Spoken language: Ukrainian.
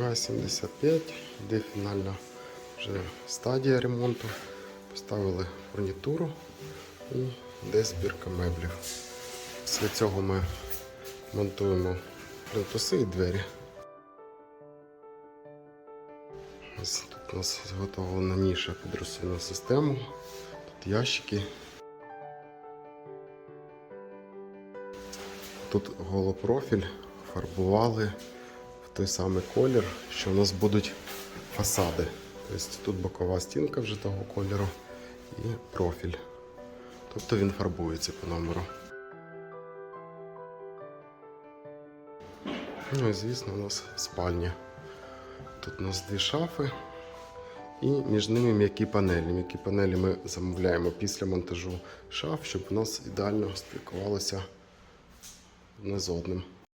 Га-75, де фінальна вже стадія ремонту. Поставили фурнітуру і де збірка меблів. Після цього ми монтуємо плінтуси і двері. Ось тут у нас зготовлена ніша під розсувну систему. Тут ящики. Тут голопрофіль фарбували той самий колір, що у нас будуть фасади. Тобто тут бокова стінка вже того кольору і профіль. Тобто він фарбується по номеру. Ну і звісно, у нас спальня. Тут у нас дві шафи і між ними м'які панелі. М'які панелі ми замовляємо після монтажу шаф, щоб у нас ідеально спілкувалося одне з одним.